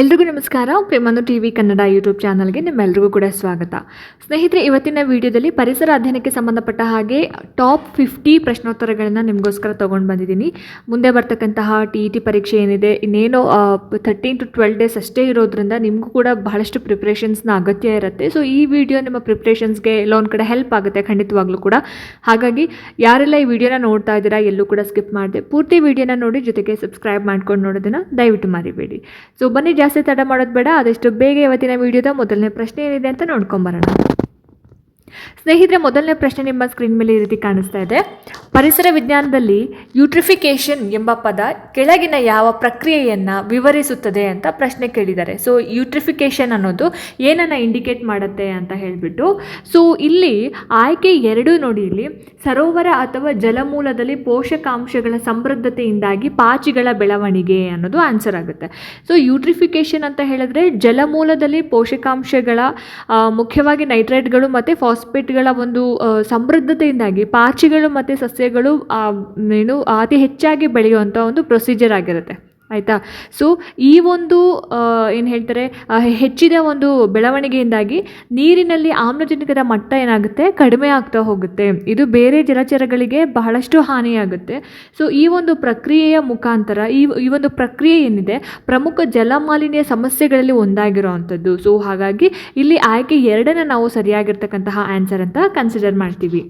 ಎಲ್ರಿಗೂ ನಮಸ್ಕಾರ. ಪ್ರೇಮನು ಟಿ ವಿ ಕನ್ನಡ ಯೂಟ್ಯೂಬ್ ಚಾನಲ್ಗೆ ನಿಮ್ಮೆಲ್ಲರಿಗೂ ಕೂಡ ಸ್ವಾಗತ. ಸ್ನೇಹಿತರೆ, ಇವತ್ತಿನ ವಿಡಿಯೋದಲ್ಲಿ ಪರಿಸರ ಅಧ್ಯಯನಕ್ಕೆ ಸಂಬಂಧಪಟ್ಟ ಹಾಗೆ ಟಾಪ್ ಫಿಫ್ಟಿ ಪ್ರಶ್ನೋತ್ತರಗಳನ್ನು ನಿಮಗೋಸ್ಕರ ತೊಗೊಂಡು ಬಂದಿದ್ದೀನಿ. ಮುಂದೆ ಬರ್ತಕ್ಕಂತಹ ಟಿ ಇ ಟಿ ಪರೀಕ್ಷೆ ಏನಿದೆ, ಇನ್ನೇನು ಥರ್ಟೀನ್ ಟು ಟ್ವೆಲ್ ಡೇಸ್ ಅಷ್ಟೇ ಇರೋದ್ರಿಂದ ನಿಮಗೂ ಕೂಡ ಬಹಳಷ್ಟು ಪ್ರಿಪ್ರೇಷನ್ಸ್ನ ಅಗತ್ಯ ಇರುತ್ತೆ. ಸೊ ಈ ವಿಡಿಯೋ ನಿಮ್ಮ ಪ್ರಿಪ್ರೇಷನ್ಸ್ಗೆ ಎಲ್ಲ ಒಂದು ಕಡೆ ಹೆಲ್ಪ್ ಆಗುತ್ತೆ ಖಂಡಿತವಾಗ್ಲೂ ಕೂಡ. ಹಾಗಾಗಿ, ಯಾರೆಲ್ಲ ಈ ವಿಡಿಯೋನ ನೋಡ್ತಾ ಇದ್ದೀರಾ, ಎಲ್ಲೂ ಕೂಡ ಸ್ಕಿಪ್ ಮಾಡಿದೆ. ಪೂರ್ತಿ ವಿಡಿಯೋನ ನೋಡಿ, ಜೊತೆಗೆ ಸಬ್ಸ್ಕ್ರೈಬ್ ಮಾಡ್ಕೊಂಡು ನೋಡೋದನ್ನು ದಯವಿಟ್ಟು ಮರಿಬೇಡಿ. ಸೊ ಬನ್ನಿ ಜಾಸ್ತಿ ತಡ ಮಾಡೋದು ಬೇಡ ಆದಷ್ಟು ಬೇಗ ಇವತ್ತಿನ ವಿಡಿಯೋದ ಮೊದಲನೇ ಪ್ರಶ್ನೆ ಏನಿದೆ ಅಂತ ನೋಡ್ಕೊಂಬರೋಣ. ಸ್ನೇಹಿತರೆ, ಮೊದಲನೇ ಪ್ರಶ್ನೆ ನಿಮ್ಮ ಸ್ಕ್ರೀನ್ ಮೇಲೆ ಈ ರೀತಿ ಕಾಣಿಸ್ತಾ ಇದೆ. ಪರಿಸರ ವಿಜ್ಞಾನದಲ್ಲಿ ಯೂಟ್ರಿಫಿಕೇಶನ್ ಎಂಬ ಪದ ಕೆಳಗಿನ ಯಾವ ಪ್ರಕ್ರಿಯೆಯನ್ನು ವಿವರಿಸುತ್ತದೆ ಅಂತ ಪ್ರಶ್ನೆ ಕೇಳಿದ್ದಾರೆ. ಸೊ ಯೂಟ್ರಿಫಿಕೇಶನ್ ಅನ್ನೋದು ಏನನ್ನು ಇಂಡಿಕೇಟ್ ಮಾಡುತ್ತೆ ಅಂತ ಹೇಳಿಬಿಟ್ಟು. ಸೊ ಇಲ್ಲಿ ಆಯ್ಕೆ ಎರಡು ನೋಡಿ ಇಲ್ಲಿ. ಸರೋವರ ಅಥವಾ ಜಲಮೂಲದಲ್ಲಿ ಪೋಷಕಾಂಶಗಳ ಸಮೃದ್ಧತೆಯಿಂದಾಗಿ ಪಾಚಿಗಳ ಬೆಳವಣಿಗೆ ಅನ್ನೋದು ಆನ್ಸರ್ ಆಗುತ್ತೆ. ಸೊ ಯೂಟ್ರಿಫಿಕೇಶನ್ ಅಂತ ಹೇಳಿದ್ರೆ ಜಲಮೂಲದಲ್ಲಿ ಪೋಷಕಾಂಶಗಳ ಮುಖ್ಯವಾಗಿ ನೈಟ್ರೇಟ್ಗಳು ಮತ್ತು ಫಾಸ್ಫೇಟ್ಗಳ ಒಂದು ಸಮೃದ್ಧತೆಯಿಂದಾಗಿ ಪಾಚಿಗಳು ಮತ್ತು ಸಸ್ಯಗಳು ಏನು ಅತಿ ಹೆಚ್ಚಾಗಿ ಬೆಳೆಯುವಂಥ ಒಂದು ಪ್ರೊಸೀಜರ್ ಆಗಿರುತ್ತೆ. ಆಯಿತಾ? ಸೊ ಈ ಒಂದು ಏನು ಹೇಳ್ತಾರೆ ಹೆಚ್ಚಿದ ಒಂದು ಬೆಳವಣಿಗೆಯಿಂದಾಗಿ ನೀರಿನಲ್ಲಿ ಆಮ್ಲಜನಕದ ಮಟ್ಟ ಏನಾಗುತ್ತೆ? ಕಡಿಮೆ ಆಗ್ತಾ ಹೋಗುತ್ತೆ. ಇದು ಬೇರೆ ಜಲಚರಗಳಿಗೆ ಬಹಳಷ್ಟು ಹಾನಿಯಾಗುತ್ತೆ. ಸೊ ಈ ಒಂದು ಪ್ರಕ್ರಿಯೆಯ ಮುಖಾಂತರ, ಈ ಈ ಒಂದು ಪ್ರಕ್ರಿಯೆ ಏನಿದೆ? ಪ್ರಮುಖ ಜಲಮಾಲಿನ್ಯ ಸಮಸ್ಯೆಗಳಲ್ಲಿ ಒಂದಾಗಿರುವಂಥದ್ದು ಸೊ ಹಾಗಾಗಿ ಇಲ್ಲಿ ಆಯ್ಕೆ ಎರಡನ್ನ ನಾವು ಸರಿಯಾಗಿರ್ತಕ್ಕಂತಹ ಆನ್ಸರ್ ಅಂತ ಕನ್ಸಿಡರ್ ಮಾಡ್ತೀವಿ.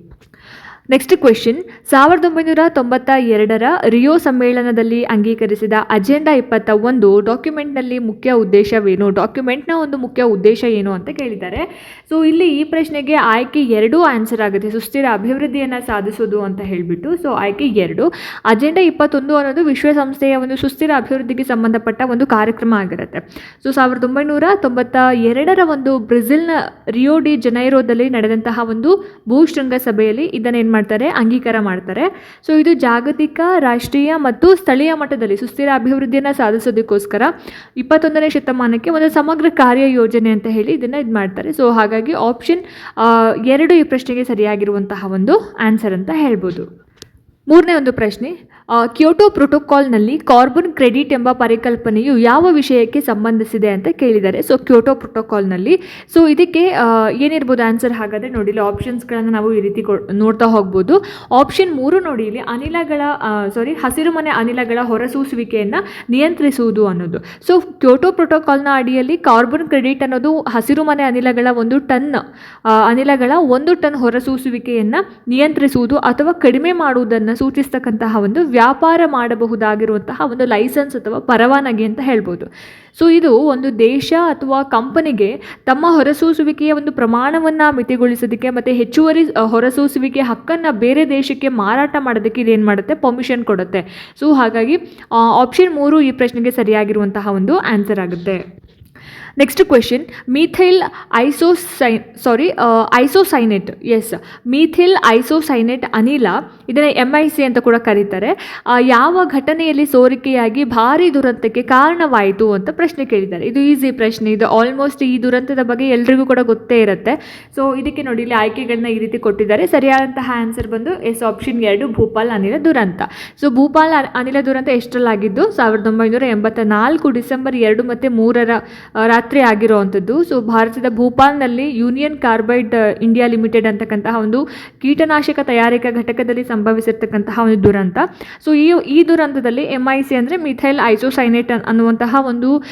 ನೆಕ್ಸ್ಟ್ ಕ್ವೆಶನ್ ಸಾವಿರದ ಒಂಬೈನೂರ ತೊಂಬತ್ತ ಎರಡರ ರಿಯೋ ಸಮ್ಮೇಳನದಲ್ಲಿ ಅಂಗೀಕರಿಸಿದ ಅಜೆಂಡಾ ಇಪ್ಪತ್ತ ಒಂದು ಡಾಕ್ಯುಮೆಂಟ್ನಲ್ಲಿ ಮುಖ್ಯ ಉದ್ದೇಶವೇನು? ಡಾಕ್ಯುಮೆಂಟ್ನ ಒಂದು ಮುಖ್ಯ ಉದ್ದೇಶ ಏನು ಅಂತ ಕೇಳಿದ್ದಾರೆ. ಸೊ ಇಲ್ಲಿ ಈ ಪ್ರಶ್ನೆಗೆ ಆಯ್ಕೆ ಎರಡೂ ಆನ್ಸರ್ ಆಗುತ್ತೆ. ಸುಸ್ಥಿರ ಅಭಿವೃದ್ಧಿಯನ್ನು ಸಾಧಿಸೋದು ಅಂತ ಹೇಳಿಬಿಟ್ಟು. ಸೊ ಆಯ್ಕೆ ಎರಡು. ಅಜೆಂಡಾ ಇಪ್ಪತ್ತೊಂದು ಅನ್ನೋದು ವಿಶ್ವಸಂಸ್ಥೆಯ ಒಂದು ಸುಸ್ಥಿರ ಅಭಿವೃದ್ಧಿಗೆ ಸಂಬಂಧಪಟ್ಟ ಒಂದು ಕಾರ್ಯಕ್ರಮ ಆಗಿರುತ್ತೆ. ಸೊ ಸಾವಿರದ ಒಂಬೈನೂರ ತೊಂಬತ್ತ ಎರಡರ ಒಂದು ಬ್ರೆಜಿಲ್ನ ರಿಯೋ ಡಿ ಜನೈರೋದಲ್ಲಿ ನಡೆದಂತಹ ಒಂದು ಭೂಶೃಂಗ ಸಭೆಯಲ್ಲಿ ಇದನ್ನು ಏನು ಮಾಡ್ತಾರೆ, ಅಂಗೀಕಾರ ಮಾಡ್ತಾರೆ. ಸೊ ಇದು ಜಾಗತಿಕ, ರಾಷ್ಟ್ರೀಯ ಮತ್ತು ಸ್ಥಳೀಯ ಮಟ್ಟದಲ್ಲಿ ಸುಸ್ಥಿರ ಅಭಿವೃದ್ಧಿಯನ್ನು ಸಾಧಿಸೋದಕ್ಕೋಸ್ಕರ ಇಪ್ಪತ್ತೊಂದನೇ ಶತಮಾನಕ್ಕೆ ಒಂದು ಸಮಗ್ರ ಕಾರ್ಯ ಯೋಜನೆ ಅಂತ ಹೇಳಿ ಇದನ್ನು ಇದು ಮಾಡ್ತಾರೆ. ಸೊ ಹಾಗಾಗಿ ಆಪ್ಷನ್ ಎರಡು ಈ ಪ್ರಶ್ನೆಗೆ ಸರಿಯಾಗಿರುವಂತಹ ಒಂದು ಆನ್ಸರ್ ಅಂತ ಹೇಳ್ಬೋದು. ಮೂರನೇ ಒಂದು ಪ್ರಶ್ನೆ ಕ್ಯೋಟೋ ಪ್ರೋಟೋಕಾಲ್ನಲ್ಲಿ ಕಾರ್ಬನ್ ಕ್ರೆಡಿಟ್ ಎಂಬ ಪರಿಕಲ್ಪನೆಯು ಯಾವ ವಿಷಯಕ್ಕೆ ಸಂಬಂಧಿಸಿದೆ ಅಂತ ಕೇಳಿದ್ದಾರೆ. ಸೊ ಕ್ಯೋಟೋ ಪ್ರೋಟೋಕಾಲ್ನಲ್ಲಿ ಸೊ ಇದಕ್ಕೆ ಏನಿರ್ಬೋದು ಆನ್ಸರ್ ಹಾಗಾದರೆ ನೋಡಿ ಇಲ್ಲಿ ಆಪ್ಷನ್ಸ್ಗಳನ್ನು ನಾವು ಈ ರೀತಿ ನೋಡ್ತಾ ಹೋಗ್ಬೋದು. ಆಪ್ಷನ್ ಮೂರು ನೋಡಿ, ಇಲ್ಲಿ ಅನಿಲಗಳ ಸಾರಿ ಹಸಿರುಮನೆ ಅನಿಲಗಳ ಹೊರಸೂಸುವಿಕೆಯನ್ನು ನಿಯಂತ್ರಿಸುವುದು ಅನ್ನೋದು. ಸೊ ಕ್ಯೋಟೋ ಪ್ರೋಟೋಕಾಲ್ನ ಅಡಿಯಲ್ಲಿ ಕಾರ್ಬನ್ ಕ್ರೆಡಿಟ್ ಅನ್ನೋದು ಹಸಿರುಮನೆ ಅನಿಲಗಳ ಒಂದು ಟನ್ ಅನಿಲಗಳ ಒಂದು ಟನ್ ಹೊರಸೂಸುವಿಕೆಯನ್ನು ನಿಯಂತ್ರಿಸುವುದು ಅಥವಾ ಕಡಿಮೆ ಮಾಡುವುದನ್ನು ಸೂಚಿಸ್ತಕ್ಕಂತಹ ಒಂದು ವ್ಯಾಪಾರ ಮಾಡಬಹುದಾಗಿರುವಂತಹ ಒಂದು ಲೈಸೆನ್ಸ್ ಅಥವಾ ಪರವಾನಗಿ ಅಂತ ಹೇಳ್ಬೋದು. ಸೊ ಇದು ಒಂದು ದೇಶ ಅಥವಾ ಕಂಪನಿಗೆ ತಮ್ಮ ಹೊರಸೂಸುವಿಕೆಯ ಒಂದು ಪ್ರಮಾಣವನ್ನು ಮಿತಿಗೊಳಿಸೋದಕ್ಕೆ ಮತ್ತು ಹೆಚ್ಚುವರಿ ಹೊರಸೂಸುವಿಕೆ ಹಕ್ಕನ್ನು ಬೇರೆ ದೇಶಕ್ಕೆ ಮಾರಾಟ ಮಾಡೋದಕ್ಕೆ ಇದೇನು ಮಾಡುತ್ತೆ? ಪರ್ಮಿಷನ್ ಕೊಡುತ್ತೆ. ಸೊ ಹಾಗಾಗಿ ಆಪ್ಷನ್ ಮೂರು ಈ ಪ್ರಶ್ನೆಗೆ ಸರಿಯಾಗಿರುವಂತಹ ಒಂದು ಆನ್ಸರ್ ಆಗುತ್ತೆ. ನೆಕ್ಸ್ಟ್ ಕ್ವೆಶನ್ ಮೀಥೈಲ್ ಐಸೋಸೈ sorry isocyanate S methyl isocyanate ಅನಿಲ, ಇದನ್ನು ಎಂ ಐ ಸಿ ಅಂತ ಕೂಡ ಕರೀತಾರೆ. ಯಾವ ಘಟನೆಯಲ್ಲಿ ಸೋರಿಕೆಯಾಗಿ ಭಾರಿ ದುರಂತಕ್ಕೆ ಕಾರಣವಾಯಿತು ಅಂತ ಪ್ರಶ್ನೆ ಕೇಳಿದ್ದಾರೆ. ಇದು ಈಸಿ ಪ್ರಶ್ನೆ. ಇದು ಆಲ್ಮೋಸ್ಟ್ ಈ ದುರಂತದ ಬಗ್ಗೆ ಎಲ್ರಿಗೂ ಕೂಡ ಗೊತ್ತೇ ಇರುತ್ತೆ. ಸೊ ಇದಕ್ಕೆ ನೋಡಿ ಇಲ್ಲಿ ಆಯ್ಕೆಗಳನ್ನ ಈ ರೀತಿ ಕೊಟ್ಟಿದ್ದಾರೆ. ಸರಿಯಾದಂತಹ ಆನ್ಸರ್ ಬಂದು ಎಸ್ ಆಪ್ಷನ್ ಎರಡು, ಭೂಪಾಲ್ ಅನಿಲ ದುರಂತ. ಸೊ ಭೂಪಾಲ್ ಅನಿಲ ದುರಂತ ಎಷ್ಟರಲ್ಲಾಗಿದ್ದು? ಸಾವಿರದ ಒಂಬೈನೂರ ಎಂಬತ್ತ ನಾಲ್ಕು ಡಿಸೆಂಬರ್ ಎರಡು ಮತ್ತು ಮೂರರ ರಾತ್ರಿ ಆಗಿರುವಂಥದ್ದು ಸೊ ಭಾರತದ ಭೂಪಾಲ್ನಲ್ಲಿ ಯೂನಿಯನ್ ಕಾರ್ಬೈಡ್ ಇಂಡಿಯಾ ಲಿಮಿಟೆಡ್ ಅಂತಕ್ಕಂತಹ ಒಂದು ಕೀಟನಾಶಕ ತಯಾರಿಕಾ ಘಟಕದಲ್ಲಿ ಸಂಭವಿಸಿರ್ತಕ್ಕಂತಹ ಒಂದು ದುರಂತ. ಸೊ ಈ ಈ ದುರಂತದಲ್ಲಿ ಎಂ ಐ ಸಿ ಅಂದರೆ ಮಿಥೈಲ್ ಐಸೋಸೈನೇಟ್ ಅನ್- ಅನ್ನುವಂತಹ ಒಂದು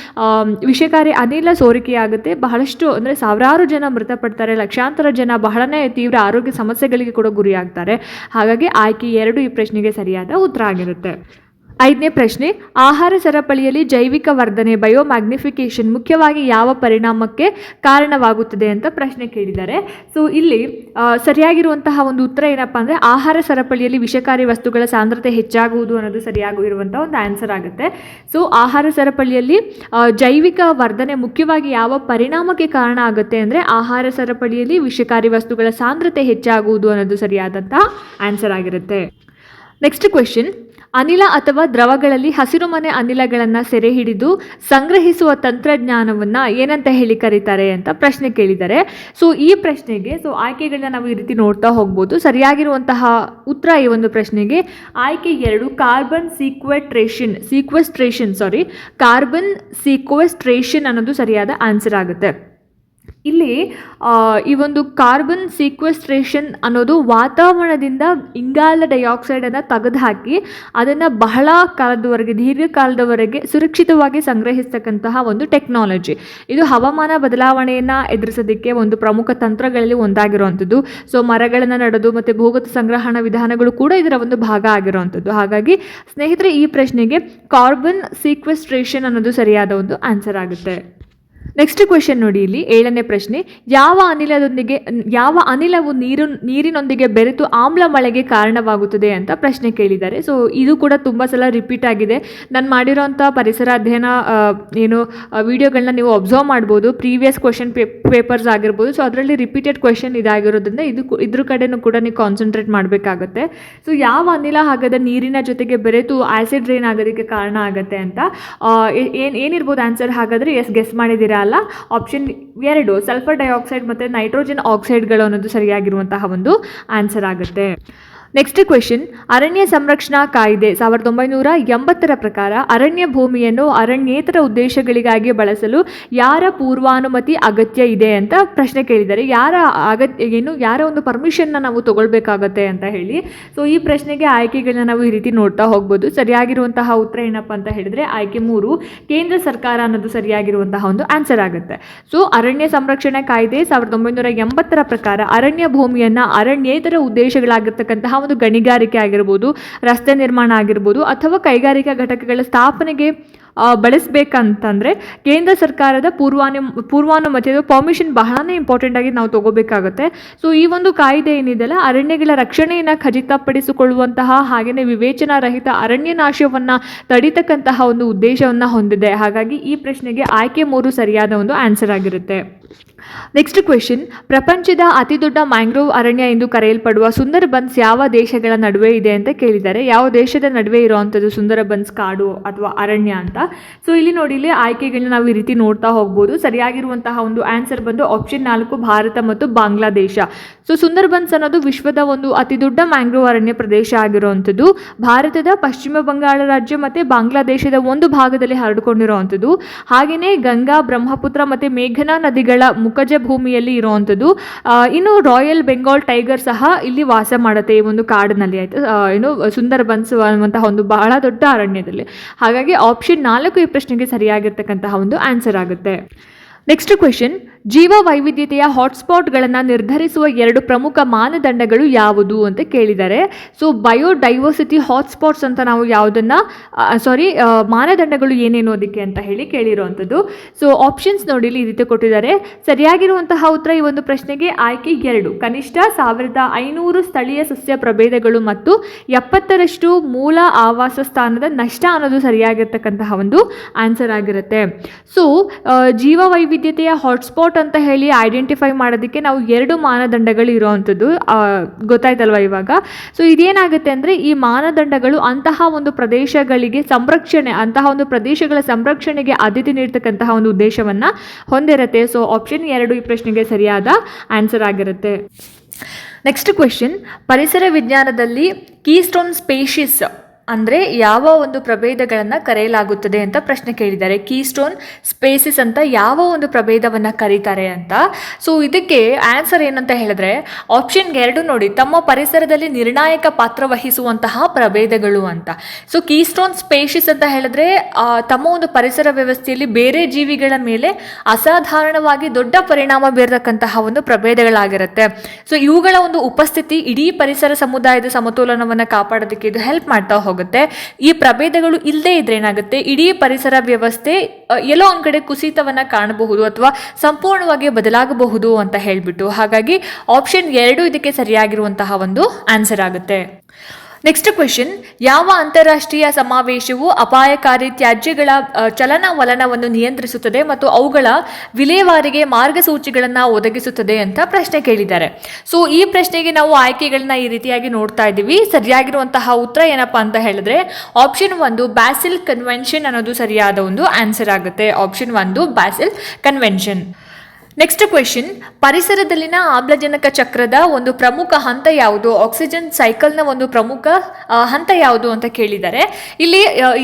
ವಿಷಕಾರಿ ಅನಿಲ ಸೋರಿಕೆಯಾಗುತ್ತೆ. ಬಹಳಷ್ಟು ಅಂದರೆ ಸಾವಿರಾರು ಜನ ಮೃತಪಡ್ತಾರೆ. ಲಕ್ಷಾಂತರ ಜನ ಬಹಳನೇ ತೀವ್ರ ಆರೋಗ್ಯ ಸಮಸ್ಯೆಗಳಿಗೆ ಕೂಡ ಗುರಿಯಾಗ್ತಾರೆ. ಹಾಗಾಗಿ ಆಯ್ಕೆ ಎರಡು ಈ ಪ್ರಶ್ನೆಗೆ ಸರಿಯಾದ ಉತ್ತರ ಆಗಿರುತ್ತೆ. ಐದನೇ ಪ್ರಶ್ನೆ, ಆಹಾರ ಸರಪಳಿಯಲ್ಲಿ ಜೈವಿಕ ವರ್ಧನೆ ಬಯೋಮ್ಯಾಗ್ನಿಫಿಕೇಶನ್ ಮುಖ್ಯವಾಗಿ ಯಾವ ಪರಿಣಾಮಕ್ಕೆ ಕಾರಣವಾಗುತ್ತದೆ ಅಂತ ಪ್ರಶ್ನೆ ಕೇಳಿದ್ದಾರೆ. ಸೊ ಇಲ್ಲಿ ಸರಿಯಾಗಿರುವಂತಹ ಒಂದು ಉತ್ತರ ಏನಪ್ಪ ಅಂದರೆ, ಆಹಾರ ಸರಪಳಿಯಲ್ಲಿ ವಿಷಕಾರಿ ವಸ್ತುಗಳ ಸಾಂದ್ರತೆ ಹೆಚ್ಚಾಗುವುದು ಅನ್ನೋದು ಸರಿಯಾಗಿರುವಂಥ ಒಂದು ಆನ್ಸರ್ ಆಗುತ್ತೆ. ಸೊ ಆಹಾರ ಸರಪಳಿಯಲ್ಲಿ ಜೈವಿಕ ವರ್ಧನೆ ಮುಖ್ಯವಾಗಿ ಯಾವ ಪರಿಣಾಮಕ್ಕೆ ಕಾರಣ ಆಗುತ್ತೆ ಅಂದರೆ, ಆಹಾರ ಸರಪಳಿಯಲ್ಲಿ ವಿಷಕಾರಿ ವಸ್ತುಗಳ ಸಾಂದ್ರತೆ ಹೆಚ್ಚಾಗುವುದು ಅನ್ನೋದು ಸರಿಯಾದಂತಹ ಆನ್ಸರ್ ಆಗಿರುತ್ತೆ. ನೆಕ್ಸ್ಟ್ ಕ್ವೆಶನ್ ಅನಿಲ ಅಥವಾ ದ್ರವಗಳಲ್ಲಿ ಹಸಿರುಮನೆ ಅನಿಲಗಳನ್ನು ಸೆರೆ ಹಿಡಿದು ಸಂಗ್ರಹಿಸುವ ತಂತ್ರಜ್ಞಾನವನ್ನು ಏನಂತ ಹೇಳಿ ಕರೀತಾರೆ ಅಂತ ಪ್ರಶ್ನೆ ಕೇಳಿದ್ದಾರೆ. ಸೊ ಈ ಪ್ರಶ್ನೆಗೆ ಸೊ ಆಯ್ಕೆಗಳನ್ನ ನಾವು ಈ ರೀತಿ ನೋಡ್ತಾ ಹೋಗ್ಬೋದು. ಸರಿಯಾಗಿರುವಂತಹ ಉತ್ತರ ಈ ಒಂದು ಪ್ರಶ್ನೆಗೆ, ಆಯ್ಕೆ ಎರಡು carbon sequestration sequestration sorry carbon sequestration ಅನ್ನೋದು ಸರಿಯಾದ ಆನ್ಸರ್ ಆಗುತ್ತೆ. ಇಲ್ಲಿ ಈ ಒಂದು ಕಾರ್ಬನ್ ಸೀಕ್ವೆಸ್ಟ್ರೇಷನ್ ಅನ್ನೋದು ವಾತಾವರಣದಿಂದ ಇಂಗಾಲ ಡೈಆಕ್ಸೈಡನ್ನು ತೆಗೆದುಹಾಕಿ ಅದನ್ನು ಬಹಳ ಕಾಲದವರೆಗೆ, ದೀರ್ಘಕಾಲದವರೆಗೆ ಸುರಕ್ಷಿತವಾಗಿ ಸಂಗ್ರಹಿಸ್ತಕ್ಕಂತಹ ಒಂದು ಟೆಕ್ನಾಲಜಿ ಇದು ಹವಾಮಾನ ಬದಲಾವಣೆಯನ್ನು ಎದುರಿಸೋದಕ್ಕೆ ಒಂದು ಪ್ರಮುಖ ತಂತ್ರಗಳಲ್ಲಿ ಒಂದಾಗಿರುವಂಥದ್ದು. ಸೊ ಮರಗಳನ್ನು ನೆಡೋದು ಮತ್ತು ಭೂಗತ ಸಂಗ್ರಹಣ ವಿಧಾನಗಳು ಕೂಡ ಇದರ ಒಂದು ಭಾಗ ಆಗಿರುವಂಥದ್ದು. ಹಾಗಾಗಿ ಸ್ನೇಹಿತರೆ, ಈ ಪ್ರಶ್ನೆಗೆ ಕಾರ್ಬನ್ ಸೀಕ್ವೆಸ್ಟ್ರೇಷನ್ ಅನ್ನೋದು ಸರಿಯಾದ ಒಂದು ಆನ್ಸರ್ ಆಗುತ್ತೆ. ನೆಕ್ಸ್ಟ್ ಕ್ವೆಶನ್ ನೋಡಿ ಇಲ್ಲಿ, ಏಳನೇ ಪ್ರಶ್ನೆ. ಯಾವ ಅನಿಲದೊಂದಿಗೆ, ಯಾವ ಅನಿಲವು ನೀರು, ನೀರಿನೊಂದಿಗೆ ಬೆರೆತು ಆಮ್ಲ ಮಳೆಗೆ ಕಾರಣವಾಗುತ್ತದೆ ಅಂತ ಪ್ರಶ್ನೆ ಕೇಳಿದ್ದಾರೆ. ಸೊ ಇದು ಕೂಡ ತುಂಬ ಸಲ ರಿಪೀಟ್ ಆಗಿದೆ. ನಾನು ಮಾಡಿರೋಂಥ ಪರಿಸರ ಅಧ್ಯಯನ ಏನು ವಿಡಿಯೋಗಳನ್ನ ನೀವು ಅಬ್ಸರ್ವ್ ಮಾಡ್ಬೋದು. ಪ್ರೀವಿಯಸ್ ಕ್ವೆಶನ್ ಪೇಪರ್ಸ್ ಆಗಿರ್ಬೋದು. ಸೊ ಅದರಲ್ಲಿ ರಿಪೀಟೆಡ್ ಕ್ವೆಶನ್ ಇದಾಗಿರೋದ್ರಿಂದ ಇದು ಇದ್ರ ಕಡೆನೂ ಕೂಡ ನೀವು ಕಾನ್ಸಂಟ್ರೇಟ್ ಮಾಡಬೇಕಾಗತ್ತೆ. ಸೊ ಯಾವ ಅನಿಲ ಹಾಗಾದ ನೀರಿನ ಜೊತೆಗೆ ಬೆರೆತು ಆ್ಯಸಿಡ್ ರೇನ್ ಆಗೋದಕ್ಕೆ ಕಾರಣ ಆಗುತ್ತೆ ಅಂತ ಏನು, ಏನಿರ್ಬೋದು ಆನ್ಸರ್ ಹಾಗಾದರೆ ಎಸ್ ಗೆಸ್ ಮಾಡಿದ್ದೀರಾ ಅಲ್ಲ ಆಪ್ಷನ್ ಎರಡು ಸಲ್ಫರ್ ಡೈಆಕ್ಸೈಡ್ ಮತ್ತು ನೈಟ್ರೋಜನ್ ಆಕ್ಸೈಡ್ಗಳು ಅನ್ನೋದು ಸರಿಯಾಗಿರುವಂತಹ ಒಂದು ಆನ್ಸರ್ ಆಗುತ್ತೆ. ನೆಕ್ಸ್ಟ್ ಕ್ವೆಶನ್ ಅರಣ್ಯ ಸಂರಕ್ಷಣಾ ಕಾಯ್ದೆ ಸಾವಿರದ ಒಂಬೈನೂರ ಎಂಬತ್ತರ ಪ್ರಕಾರ ಅರಣ್ಯ ಭೂಮಿಯನ್ನು ಅರಣ್ಯೇತರ ಉದ್ದೇಶಗಳಿಗಾಗಿ ಬಳಸಲು ಯಾರ ಪೂರ್ವಾನುಮತಿ ಅಗತ್ಯ ಇದೆ ಅಂತ ಪ್ರಶ್ನೆ ಕೇಳಿದ್ದಾರೆ. ಯಾರ ಅಗತ್ಯ, ಏನು, ಯಾರ ಒಂದು ಪರ್ಮಿಷನ್ನ ನಾವು ತಗೊಳ್ಬೇಕಾಗತ್ತೆ ಅಂತ ಹೇಳಿ. ಸೊ ಈ ಪ್ರಶ್ನೆಗೆ ಆಯ್ಕೆಗಳನ್ನ ನಾವು ಈ ರೀತಿ ನೋಡ್ತಾ ಹೋಗ್ಬೋದು. ಸರಿಯಾಗಿರುವಂತಹ ಉತ್ತರ ಏನಪ್ಪ ಅಂತ ಹೇಳಿದ್ರೆ ಆಯ್ಕೆ ಮೂರು, ಕೇಂದ್ರ ಸರ್ಕಾರ ಅನ್ನೋದು ಸರಿಯಾಗಿರುವಂತಹ ಒಂದು ಆನ್ಸರ್ ಆಗುತ್ತೆ. ಸೊ ಅರಣ್ಯ ಸಂರಕ್ಷಣಾ ಕಾಯ್ದೆ ಸಾವಿರದ ಒಂಬೈನೂರ ಎಂಬತ್ತರ ಪ್ರಕಾರ ಅರಣ್ಯ ಭೂಮಿಯನ್ನು ಅರಣ್ಯೇತರ ಉದ್ದೇಶಗಳಾಗಿರ್ತಕ್ಕಂತಹ ಒಂದು ಗಣಿಗಾರಿಕೆ ಆಗಿರ್ಬೋದು, ರಸ್ತೆ ನಿರ್ಮಾಣ ಆಗಿರ್ಬೋದು ಅಥವಾ ಕೈಗಾರಿಕಾ ಘಟಕಗಳ ಸ್ಥಾಪನೆಗೆ ಬಳಸಬೇಕಂತಂದರೆ ಕೇಂದ್ರ ಸರ್ಕಾರದ ಪೂರ್ವಾನು ಪೂರ್ವಾನುಮತಿ ಅದು ಪರ್ಮಿಷನ್ ಬಹಳನೇ ಇಂಪಾರ್ಟೆಂಟ್ ಆಗಿ ನಾವು ತಗೋಬೇಕಾಗುತ್ತೆ. ಸೊ ಈ ಒಂದು ಕಾಯ್ದೆ ಏನಿದೆಯಲ್ಲ, ಅರಣ್ಯಗಳ ರಕ್ಷಣೆಯನ್ನು ಖಚಿತಪಡಿಸಿಕೊಳ್ಳುವಂತಹ ಹಾಗೆಯೇ ವಿವೇಚನಾ ರಹಿತ ಅರಣ್ಯ ನಾಶವನ್ನು ತಡಿತಕ್ಕಂತಹ ಒಂದು ಉದ್ದೇಶವನ್ನು ಹೊಂದಿದೆ. ಹಾಗಾಗಿ ಈ ಪ್ರಶ್ನೆಗೆ ಆಯ್ಕೆ ಮೂರು ಸರಿಯಾದ ಒಂದು ಆನ್ಸರ್ ಆಗಿರುತ್ತೆ. ನೆಕ್ಸ್ಟ್ ಕ್ವೆಶನ್ ಪ್ರಪಂಚದ ಅತಿದೊಡ್ಡ ಮ್ಯಾಂಗ್ರೋವ್ ಅರಣ್ಯ ಎಂದು ಕರೆಯಲ್ಪಡುವ ಸುಂದರಬನ್ಸ್ ಯಾವ ದೇಶಗಳ ನಡುವೆ ಇದೆ ಅಂತ ಕೇಳಿದ್ದಾರೆ. ಯಾವ ದೇಶದ ನಡುವೆ ಇರುವಂಥದ್ದು ಸುಂದರಬನ್ಸ್ ಕಾಡು ಅಥವಾ ಅರಣ್ಯ ಅಂತ. ಸೊ ಇಲ್ಲಿ ನೋಡಿ, ಇಲ್ಲಿ ಆಯ್ಕೆಗಳನ್ನ ನಾವು ಈ ರೀತಿ ನೋಡ್ತಾ ಹೋಗ್ಬೋದು. ಸರಿಯಾಗಿರುವಂತಹ ಒಂದು ಆನ್ಸರ್ ಬಂದು ಆಪ್ಷನ್ ನಾಲ್ಕು, ಭಾರತ ಮತ್ತು ಬಾಂಗ್ಲಾದೇಶ. ಸೊ ಸುಂದರ್ಬನ್ಸ್ ಅನ್ನೋದು ವಿಶ್ವದ ಒಂದು ಅತಿದೊಡ್ಡ ಮ್ಯಾಂಗ್ರೋವ್ ಅರಣ್ಯ ಪ್ರದೇಶ ಆಗಿರುವಂಥದ್ದು ಭಾರತದ ಪಶ್ಚಿಮ ಬಂಗಾಳ ರಾಜ್ಯ ಮತ್ತು ಬಾಂಗ್ಲಾದೇಶದ ಒಂದು ಭಾಗದಲ್ಲಿ ಹರಡಿಕೊಂಡಿರುವಂಥದ್ದು ಹಾಗೆಯೇ ಗಂಗಾ, ಬ್ರಹ್ಮಪುತ್ರ ಮತ್ತು ಮೇಘನಾ ನದಿಗಳ ಮುಖಜ ಭೂಮಿಯಲ್ಲಿ ಇರುವಂಥದ್ದು. ಇನ್ನು ರಾಯಲ್ ಬೆಂಗಾಲ್ ಟೈಗರ್ ಸಹ ಇಲ್ಲಿ ವಾಸ ಮಾಡುತ್ತೆ ಈ ಒಂದು ಕಾಡಿನಲ್ಲಿ. ಆಯಿತು ಏನು ಸುಂದರಬನ್ಸ್ ಅನ್ನುವಂತಹ ಒಂದು ಬಹಳ ದೊಡ್ಡ ಅರಣ್ಯದಲ್ಲಿ. ಹಾಗಾಗಿ ಆಪ್ಷನ್ ನಾಲ್ಕು ಈ ಪ್ರಶ್ನೆಗೆ ಸರಿಯಾಗಿರ್ತಕ್ಕಂತಹ ಒಂದು ಆನ್ಸರ್ ಆಗುತ್ತೆ. ನೆಕ್ಸ್ಟ್ ಕ್ವೆಶನ್ ಜೀವ ವೈವಿಧ್ಯತೆಯ ಹಾಟ್ಸ್ಪಾಟ್ಗಳನ್ನು ನಿರ್ಧರಿಸುವ ಎರಡು ಪ್ರಮುಖ ಮಾನದಂಡಗಳು ಯಾವುದು ಅಂತ ಕೇಳಿದ್ದಾರೆ ಸೊ ಬಯೋಡೈವರ್ಸಿಟಿ ಹಾಟ್ಸ್ಪಾಟ್ಸ್ ಅಂತ ನಾವು ಯಾವುದನ್ನು ಸಾರಿ ಮಾನದಂಡಗಳು ಏನೇನು ಅದಕ್ಕೆ ಅಂತ ಹೇಳಿ ಕೇಳಿರುವಂಥದ್ದು ಸೊ ಆಪ್ಷನ್ಸ್ ನೋಡಿ ಇಲ್ಲಿ ರೀತಿ ಕೊಟ್ಟಿದ್ದಾರೆ. ಸರಿಯಾಗಿರುವಂತಹ ಉತ್ತರ ಈ ಒಂದು ಪ್ರಶ್ನೆಗೆ ಆಯ್ಕೆ ಎರಡು. ಕನಿಷ್ಠ ಸಾವಿರದ ಐನೂರು ಸ್ಥಳೀಯ ಸಸ್ಯ ಪ್ರಭೇದಗಳು ಮತ್ತು ಎಪ್ಪತ್ತರಷ್ಟು ಮೂಲ ಆವಾಸ ಸ್ಥಾನದ ನಷ್ಟ ಅನ್ನೋದು ಸರಿಯಾಗಿರ್ತಕ್ಕಂತಹ ಒಂದು ಆನ್ಸರ್ ಆಗಿರುತ್ತೆ. ಸೊ ಜೀವ ವೈವಿಧ್ಯತೆಯ ಹಾಟ್ಸ್ಪಾಟ್ ಅಂತ ಹೇಳಿ ಐಡೆಂಟಿಫೈ ಮಾಡೋದಕ್ಕೆ ನಾವು ಎರಡು ಮಾನದಂಡಗಳು ಇರೋವಂಥದ್ದು ಗೊತ್ತಾಯ್ತಲ್ವ ಇವಾಗ? ಸೊ ಇದೇನಾಗುತ್ತೆ ಅಂದರೆ ಈ ಮಾನದಂಡಗಳು ಅಂತಹ ಒಂದು ಪ್ರದೇಶಗಳಿಗೆ ಸಂರಕ್ಷಣೆ, ಅಂತಹ ಒಂದು ಪ್ರದೇಶಗಳ ಸಂರಕ್ಷಣೆಗೆ ಆದ್ಯತೆ ನೀಡ್ತಕ್ಕಂತಹ ಒಂದು ಉದ್ದೇಶವನ್ನು ಹೊಂದಿರುತ್ತೆ. ಸೊ ಆಪ್ಷನ್ ಎರಡು ಈ ಪ್ರಶ್ನೆಗೆ ಸರಿಯಾದ ಆನ್ಸರ್ ಆಗಿರುತ್ತೆ. ನೆಕ್ಸ್ಟ್ ಕ್ವೆಶನ್ ಪರಿಸರ ವಿಜ್ಞಾನದಲ್ಲಿ ಕೀಸ್ಟೋನ್ ಸ್ಪೇಷಿಸ್ ಅಂದರೆ ಯಾವ ಒಂದು ಪ್ರಭೇದಗಳನ್ನು ಕರೆಯಲಾಗುತ್ತದೆ ಅಂತ ಪ್ರಶ್ನೆ ಕೇಳಿದ್ದಾರೆ. ಕೀಸ್ಟೋನ್ ಸ್ಪೇಸಿಸ್ ಅಂತ ಯಾವ ಒಂದು ಪ್ರಭೇದವನ್ನು ಕರೀತಾರೆ ಅಂತ. ಸೊ ಇದಕ್ಕೆ ಆನ್ಸರ್ ಏನಂತ ಹೇಳಿದ್ರೆ ಆಪ್ಷನ್ ಎರಡು ನೋಡಿ. ತಮ್ಮ ಪರಿಸರದಲ್ಲಿ ನಿರ್ಣಾಯಕ ಪಾತ್ರ ವಹಿಸುವಂತಹ ಪ್ರಭೇದಗಳು ಅಂತ. ಸೊ ಕೀಸ್ಟೋನ್ ಸ್ಪೇಸಿಸ್ ಅಂತ ಹೇಳಿದ್ರೆ ತಮ್ಮ ಒಂದು ಪರಿಸರ ವ್ಯವಸ್ಥೆಯಲ್ಲಿ ಬೇರೆ ಜೀವಿಗಳ ಮೇಲೆ ಅಸಾಧಾರಣವಾಗಿ ದೊಡ್ಡ ಪರಿಣಾಮ ಬೀರತಕ್ಕಂತಹ ಒಂದು ಪ್ರಭೇದಗಳಾಗಿರುತ್ತೆ. ಸೊ ಇವುಗಳ ಒಂದು ಉಪಸ್ಥಿತಿ ಇಡೀ ಪರಿಸರ ಸಮುದಾಯದ ಸಮತೋಲನವನ್ನು ಕಾಪಾಡೋದಕ್ಕೆ ಇದು ಹೆಲ್ಪ್ ಮಾಡ್ತಾ ಈ ಪ್ರಭೇದಗಳು ಇಲ್ಲದೇ ಇದ್ರೆ ಏನಾಗುತ್ತೆ? ಇಡೀ ಪರಿಸರ ವ್ಯವಸ್ಥೆ ಎಲ್ಲೋ ಒಂದ್ ಕಡೆ ಕುಸಿತವನ್ನ ಕಾಣಬಹುದು ಅಥವಾ ಸಂಪೂರ್ಣವಾಗಿ ಬದಲಾಗಬಹುದು ಅಂತ ಹೇಳ್ಬಿಟ್ಟು. ಹಾಗಾಗಿ ಆಪ್ಷನ್ ಎರಡು ಇದಕ್ಕೆ ಸರಿಯಾಗಿರುವಂತಹ ಒಂದು ಆನ್ಸರ್ ಆಗುತ್ತೆ. ನೆಕ್ಸ್ಟ್ ಕ್ವೆಶನ್ ಯಾವ ಅಂತಾರಾಷ್ಟ್ರೀಯ ಸಮಾವೇಶವು ಅಪಾಯಕಾರಿ ತ್ಯಾಜ್ಯಗಳ ಚಲನವಲನವನ್ನು ನಿಯಂತ್ರಿಸುತ್ತದೆ ಮತ್ತು ಅವುಗಳ ವಿಲೇವಾರಿಗೆ ಮಾರ್ಗಸೂಚಿಗಳನ್ನು ಒದಗಿಸುತ್ತದೆ ಅಂತ ಪ್ರಶ್ನೆ ಕೇಳಿದ್ದಾರೆ. ಸೊ ಈ ಪ್ರಶ್ನೆಗೆ ನಾವು ಆಯ್ಕೆಗಳನ್ನ ಈ ರೀತಿಯಾಗಿ ನೋಡ್ತಾ ಇದ್ದೀವಿ. ಸರಿಯಾಗಿರುವಂತಹ ಉತ್ತರ ಏನಪ್ಪಾ ಅಂತ ಹೇಳಿದ್ರೆ ಆಪ್ಷನ್ ಒಂದು ಬ್ಯಾಸಿಲ್ ಕನ್ವೆನ್ಷನ್ ಅನ್ನೋದು ಸರಿಯಾದ ಒಂದು ಆನ್ಸರ್ ಆಗುತ್ತೆ. ಆಪ್ಷನ್ ಒಂದು ಬ್ಯಾಸಿಲ್ ಕನ್ವೆನ್ಷನ್ ನೆಕ್ಸ್ಟ್ ಕ್ವೆಶನ್ ಪರಿಸರದಲ್ಲಿನ ಆಮ್ಲಜನಕ ಚಕ್ರದ ಒಂದು ಪ್ರಮುಖ ಹಂತ ಯಾವುದು? ಆಕ್ಸಿಜನ್ ಸೈಕಲ್ನ ಒಂದು ಪ್ರಮುಖ ಹಂತ ಯಾವುದು ಅಂತ ಕೇಳಿದ್ದಾರೆ ಇಲ್ಲಿ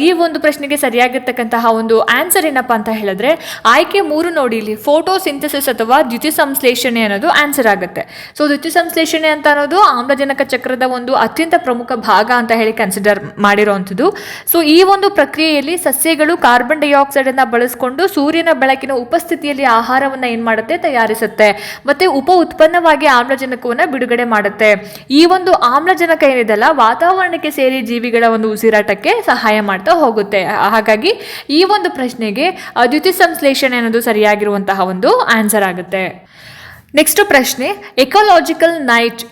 ಈ ಒಂದು ಪ್ರಶ್ನೆಗೆ ಸರಿಯಾಗಿರ್ತಕ್ಕಂತಹ ಒಂದು ಆನ್ಸರ್ ಏನಪ್ಪ ಅಂತ ಹೇಳಿದ್ರೆ, ಆಯ್ಕೆ ಮೂರು ನೋಡಿ ಇಲ್ಲಿ. ಫೋಟೋ ಸಿಂಥಸಿಸ್ ಅಥವಾ ದ್ಯುತಿ ಸಂಶ್ಲೇಷಣೆ ಅನ್ನೋದು ಆನ್ಸರ್ ಆಗುತ್ತೆ. ಸೊ ದ್ಯುತಿ ಸಂಶ್ಲೇಷಣೆ ಅಂತ ಅನ್ನೋದು ಆಮ್ಲಜನಕ ಚಕ್ರದ ಒಂದು ಅತ್ಯಂತ ಪ್ರಮುಖ ಭಾಗ ಅಂತ ಹೇಳಿ ಕನ್ಸಿಡರ್ ಮಾಡಿರುವಂಥದ್ದು ಸೊ ಈ ಒಂದು ಪ್ರಕ್ರಿಯೆಯಲ್ಲಿ ಸಸ್ಯಗಳು ಕಾರ್ಬನ್ ಡೈಆಕ್ಸೈಡ್ ಅನ್ನ ಬಳಸಿಕೊಂಡು ಸೂರ್ಯನ ಬೆಳಕಿನ ಉಪಸ್ಥಿತಿಯಲ್ಲಿ ಆಹಾರವನ್ನ ಏನ್ ಮಾಡುತ್ತೆ, ತಯಾರಿಸುತ್ತೆ. ಮತ್ತೆ ಉಪ ಉತ್ಪನ್ನವಾಗಿ ಆಮ್ಲಜನಕವನ್ನ ಬಿಡುಗಡೆ ಮಾಡುತ್ತೆ. ಈ ಒಂದು ಆಮ್ಲಜನಕ ಏನಿದೆಲ್ಲ ವಾತಾವರಣಕ್ಕೆ ಸೇರಿ ಜೀವಿಗಳ ಒಂದು ಉಸಿರಾಟಕ್ಕೆ ಸಹಾಯ ಮಾಡ್ತಾ ಹೋಗುತ್ತೆ. ಹಾಗಾಗಿ ಈ ಒಂದು ಪ್ರಶ್ನೆಗೆ ದ್ಯುತಿ ಸಂಶ್ಲೇಷಣೆ ಅನ್ನೋದು ಸರಿಯಾಗಿರುವಂತಹ ಒಂದು ಆನ್ಸರ್ ಆಗುತ್ತೆ. ನೆಕ್ಸ್ಟ್ ಪ್ರಶ್ನೆ ಎಕೋಲಾಜಿಕಲ್ ನೈಟ್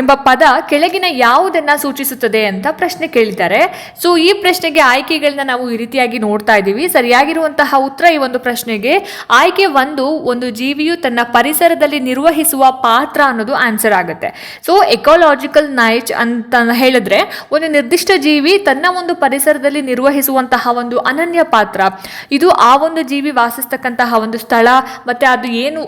ಎಂಬ ಪದ ಕೆಳಗಿನ ಯಾವುದನ್ನ ಸೂಚಿಸುತ್ತದೆ ಅಂತ ಪ್ರಶ್ನೆ ಕೇಳಿದ್ದಾರೆ. ಸೊ ಈ ಪ್ರಶ್ನೆಗೆ ಆಯ್ಕೆಗಳನ್ನ ನಾವು ಈ ರೀತಿಯಾಗಿ ನೋಡ್ತಾ ಇದ್ದೀವಿ. ಸರಿಯಾಗಿರುವಂತಹ ಉತ್ತರ ಈ ಒಂದು ಪ್ರಶ್ನೆಗೆ ಆಯ್ಕೆ ಒಂದು ಒಂದು ಜೀವಿಯು ತನ್ನ ಪರಿಸರದಲ್ಲಿ ನಿರ್ವಹಿಸುವ ಪಾತ್ರ ಅನ್ನೋದು ಆನ್ಸರ್ ಆಗುತ್ತೆ. ಸೊ ಎಕಾಲಜಿಕಲ್ ನೈಚ್ ಅಂತ ಹೇಳಿದ್ರೆ ಒಂದು ನಿರ್ದಿಷ್ಟ ಜೀವಿ ತನ್ನ ಒಂದು ಪರಿಸರದಲ್ಲಿ ನಿರ್ವಹಿಸುವಂತಹ ಒಂದು ಅನನ್ಯ ಪಾತ್ರ. ಇದು ಆ ಒಂದು ಜೀವಿ ವಾಸಿಸ್ತಕ್ಕಂತಹ ಒಂದು ಸ್ಥಳ, ಮತ್ತೆ ಅದು ಏನು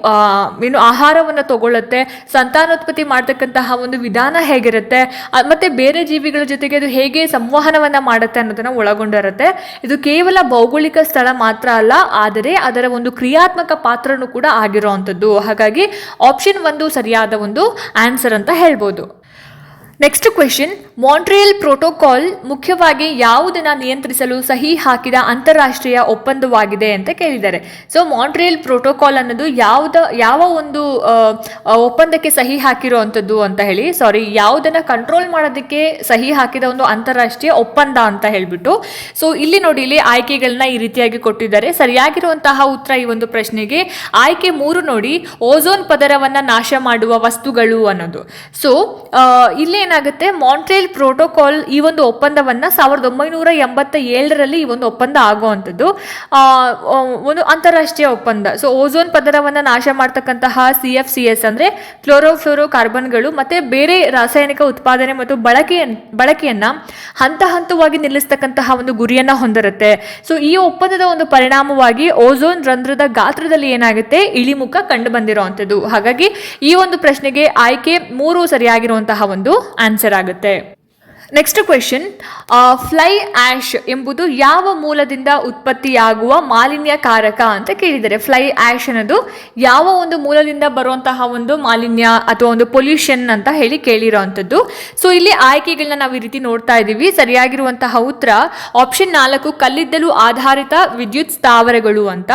ಏನು ಆಹಾರವನ್ನು ತಗೊಳ್ಳುತ್ತೆ, ಸಂತಾನೋತ್ಪತ್ತಿ ಮಾಡ್ತಕ್ಕಂತಹ ಒಂದು ವಿಧಾನ ಹೇಗಿರುತ್ತೆ? ಮತ್ತು ಮತ್ತೆ ಬೇರೆ ಜೀವಿಗಳ ಜೊತೆಗೆ ಅದು ಹೇಗೆ ಸಂವಹನವನ್ನ ಮಾಡುತ್ತೆ ಅನ್ನೋದನ್ನ ಒಳಗೊಂಡಿರುತ್ತೆ ಇದು ಕೇವಲ ಭೌಗೋಳಿಕ ಸ್ಥಳ ಮಾತ್ರ ಅಲ್ಲ, ಆದರೆ ಅದರ ಒಂದು ಕ್ರಿಯಾತ್ಮಕ ಪಾತ್ರನೂ ಕೂಡ ಆಗಿರುವಂಥದ್ದು. ಹಾಗಾಗಿ ಆಪ್ಷನ್ ಒಂದು ಸರಿಯಾದ ಒಂದು ಆನ್ಸರ್ ಅಂತ ಹೇಳ್ಬೋದು. ನೆಕ್ಸ್ಟ್ ಕ್ವೆಶನ್ ಮಾಂಟ್ರಿಯಲ್ ಪ್ರೋಟೋಕಾಲ್ ಮುಖ್ಯವಾಗಿ ಯಾವುದನ್ನು ನಿಯಂತ್ರಿಸಲು ಸಹಿ ಹಾಕಿದ ಅಂತಾರಾಷ್ಟ್ರೀಯ ಒಪ್ಪಂದವಾಗಿದೆ ಅಂತ ಕೇಳಿದ್ದಾರೆ. ಸೊ ಮಾಂಟ್ರಿಯಲ್ ಪ್ರೋಟೋಕಾಲ್ ಅನ್ನೋದು ಯಾವ್ದ, ಯಾವ ಒಂದು ಒಪ್ಪಂದಕ್ಕೆ ಸಹಿ ಹಾಕಿರುವಂಥದ್ದು ಅಂತ ಹೇಳಿ ಸಾರಿ ಯಾವುದನ್ನು ಕಂಟ್ರೋಲ್ ಮಾಡೋದಕ್ಕೆ ಸಹಿ ಹಾಕಿದ ಒಂದು ಅಂತಾರಾಷ್ಟ್ರೀಯ ಒಪ್ಪಂದ ಅಂತ ಹೇಳಿಬಿಟ್ಟು. ಸೊ ಇಲ್ಲಿ ನೋಡಿ, ಇಲ್ಲಿ ಆಯ್ಕೆಗಳನ್ನ ಈ ರೀತಿಯಾಗಿ ಕೊಟ್ಟಿದ್ದಾರೆ. ಸರಿಯಾಗಿರುವಂತಹ ಉತ್ತರ ಈ ಒಂದು ಪ್ರಶ್ನೆಗೆ. ಆಯ್ಕೆ ಮೂರು ನೋಡಿ, ಓಝೋನ್ ಪದರವನ್ನ ನಾಶ ಮಾಡುವ ವಸ್ತುಗಳು ಅನ್ನೋದು. ಸೊ ಇಲ್ಲಿ ಏನಾಗುತ್ತೆ? ಮಾಂಟ್ರೇಲ್ ಪ್ರೋಟೋಕಾಲ್ ಈ ಒಂದು ಒಪ್ಪಂದವನ್ನ ಸಾವಿರದ ಒಂಬೈನೂರ ಎಂಬತ್ತ ಏಳರಲ್ಲಿ ಈ ಒಂದು ಒಪ್ಪಂದ ಆಗುವಂಥದ್ದು. ಒಂದು ಅಂತಾರಾಷ್ಟ್ರೀಯ ಒಪ್ಪಂದ. ಸೊ ಓಝೋನ್ ಪದರವನ್ನು ನಾಶ ಮಾಡ್ತಕ್ಕಂತಹ ಸಿ ಎಫ್ ಸಿ ಎಸ್ ಅಂದರೆ ಕ್ಲೋರೋಫ್ಲೋರೋ ಕಾರ್ಬನ್ಗಳು ಮತ್ತೆ ಬೇರೆ ರಾಸಾಯನಿಕ ಉತ್ಪಾದನೆ ಮತ್ತು ಬಳಕೆಯ ಬಳಕೆಯನ್ನ ಹಂತ ಹಂತವಾಗಿ ನಿಲ್ಲಿಸ್ತಕ್ಕಂತಹ ಒಂದು ಗುರಿಯನ್ನ ಹೊಂದಿರುತ್ತೆ. ಸೊ ಈ ಒಪ್ಪಂದದ ಒಂದು ಪರಿಣಾಮವಾಗಿ ಓಝೋನ್ ರಂಧ್ರದ ಗಾತ್ರದಲ್ಲಿ ಏನಾಗುತ್ತೆ? ಇಳಿಮುಖ ಕಂಡು ಹಾಗಾಗಿ ಈ ಒಂದು ಪ್ರಶ್ನೆಗೆ ಆಯ್ಕೆ ಮೂರು ಸರಿಯಾಗಿರುವಂತಹ ಒಂದು ಆನ್ಸರ್ ಆಗುತ್ತೆ. ನೆಕ್ಸ್ಟ್ ಕ್ವೆಶನ್ ಫ್ಲೈ ಆಶ್ ಎಂಬುದು ಯಾವ ಮೂಲದಿಂದ ಉತ್ಪತ್ತಿಯಾಗುವ ಮಾಲಿನ್ಯಕಾರಕ ಅಂತ ಕೇಳಿದ್ದಾರೆ. ಫ್ಲೈ ಆಶ್ ಅನ್ನೋದು ಯಾವ ಒಂದು ಮೂಲದಿಂದ ಬರುವಂತಹ ಒಂದು ಮಾಲಿನ್ಯ ಅಥವಾ ಒಂದು ಪೊಲ್ಯೂಷನ್ ಅಂತ ಹೇಳಿ ಕೇಳಿರೋವಂಥದ್ದು ಸೊ ಇಲ್ಲಿ ಆಯ್ಕೆಗಳನ್ನ ನಾವು ಈ ರೀತಿ ನೋಡ್ತಾ ಇದ್ದೀವಿ. ಸರಿಯಾಗಿರುವಂತಹ ಉತ್ತರ ಆಪ್ಷನ್ ನಾಲ್ಕು, ಕಲ್ಲಿದ್ದಲು ಆಧಾರಿತ ವಿದ್ಯುತ್ ಸ್ಥಾವರಗಳು ಅಂತ.